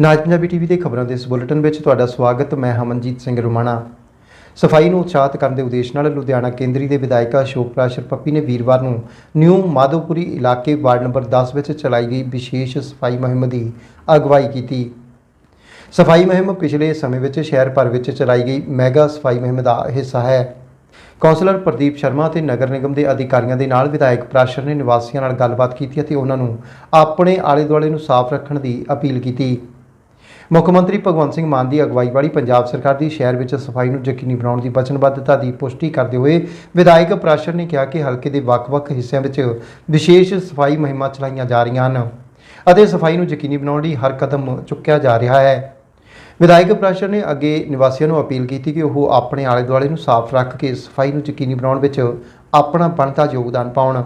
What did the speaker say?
ਨਾਜ Punjabi TV ਦੇ ਖਬਰਾਂ ਦੇ ਇਸ ਬੁਲੇਟਿਨ ਵਿੱਚ ਤੁਹਾਡਾ ਸਵਾਗਤ, ਮੈਂ ਹਮਨਜੀਤ ਸਿੰਘ ਰੁਮਾਣਾ। ਸਫ਼ਾਈ ਨੂੰ ਉਤਸ਼ਾਹਿਤ ਕਰਨ ਦੇ ਉਦੇਸ਼ ਨਾਲ ਲੁਧਿਆਣਾ ਕੇਂਦਰੀ ਦੇ ਵਿਧਾਇਕਾ ਅਸ਼ੋਕ ਪ੍ਰਾਸ਼ਰ ਪੱਪੀ ਨੇ ਵੀਰਵਾਰ ਨੂੰ ਨਿਊ ਮਾਧੋਪੁਰੀ ਇਲਾਕੇ ਵਾਰਡ ਨੰਬਰ 10 ਵਿੱਚ ਚਲਾਈ ਗਈ ਵਿਸ਼ੇਸ਼ ਸਫ਼ਾਈ ਮੁਹਿੰਮ ਦੀ ਅਗਵਾਈ ਕੀਤੀ। ਸਫ਼ਾਈ ਮੁਹਿੰਮ ਪਿਛਲੇ ਸਮੇਂ ਵਿੱਚ ਸ਼ਹਿਰ ਭਰ ਵਿੱਚ ਚਲਾਈ ਗਈ ਮੈਗਾ ਸਫ਼ਾਈ ਮੁਹਿੰਮ ਦਾ ਹਿੱਸਾ ਹੈ। ਕੌਂਸਲਰ ਪ੍ਰਦੀਪ ਸ਼ਰਮਾ ਅਤੇ ਨਗਰ ਨਿਗਮ ਦੇ ਅਧਿਕਾਰੀਆਂ ਦੇ ਨਾਲ ਵਿਧਾਇਕ ਪ੍ਰਾਸ਼ਰ ਨੇ ਨਿਵਾਸੀਆਂ ਨਾਲ ਗੱਲਬਾਤ ਕੀਤੀ ਅਤੇ ਉਹਨਾਂ ਨੂੰ ਆਪਣੇ ਆਲੇ ਦੁਆਲੇ ਨੂੰ ਸਾਫ਼ ਰੱਖਣ ਦੀ ਅਪੀਲ ਕੀਤੀ। ਮੁੱਖ ਮੰਤਰੀ ਭਗਵੰਤ ਸਿੰਘ ਮਾਨ ਦੀ ਅਗਵਾਈ ਵਾਲੀ ਪੰਜਾਬ ਸਰਕਾਰ ਦੀ ਸ਼ਹਿਰ ਵਿੱਚ ਸਫ਼ਾਈ ਨੂੰ ਯਕੀਨੀ ਬਣਾਉਣ ਦੀ ਵਚਨਬੱਧਤਾ ਦੀ ਪੁਸ਼ਟੀ ਕਰਦੇ ਹੋਏ ਵਿਧਾਇਕ ਪ੍ਰਾਸ਼ਰ ਨੇ ਕਿਹਾ ਕਿ ਹਲਕੇ ਦੇ ਵੱਖ-ਵੱਖ ਹਿੱਸਿਆਂ ਵਿੱਚ ਵਿਸ਼ੇਸ਼ ਸਫ਼ਾਈ ਮੁਹਿੰਮਾਂ ਚਲਾਈਆਂ ਜਾ ਰਹੀਆਂ ਹਨ ਅਤੇ ਸਫ਼ਾਈ ਨੂੰ ਯਕੀਨੀ ਬਣਾਉਣ ਲਈ ਹਰ ਕਦਮ ਚੁੱਕਿਆ ਜਾ ਰਿਹਾ ਹੈ। ਵਿਧਾਇਕ ਪ੍ਰਾਸ਼ਰ ਨੇ ਅੱਗੇ ਨਿਵਾਸੀਆਂ ਨੂੰ ਅਪੀਲ ਕੀਤੀ ਕਿ ਉਹ ਆਪਣੇ ਆਲੇ ਦੁਆਲੇ ਨੂੰ ਸਾਫ਼ ਰੱਖ ਕੇ ਸਫ਼ਾਈ ਨੂੰ ਯਕੀਨੀ ਬਣਾਉਣ ਵਿੱਚ ਆਪਣਾ ਬਣਦਾ ਯੋਗਦਾਨ ਪਾਉਣ।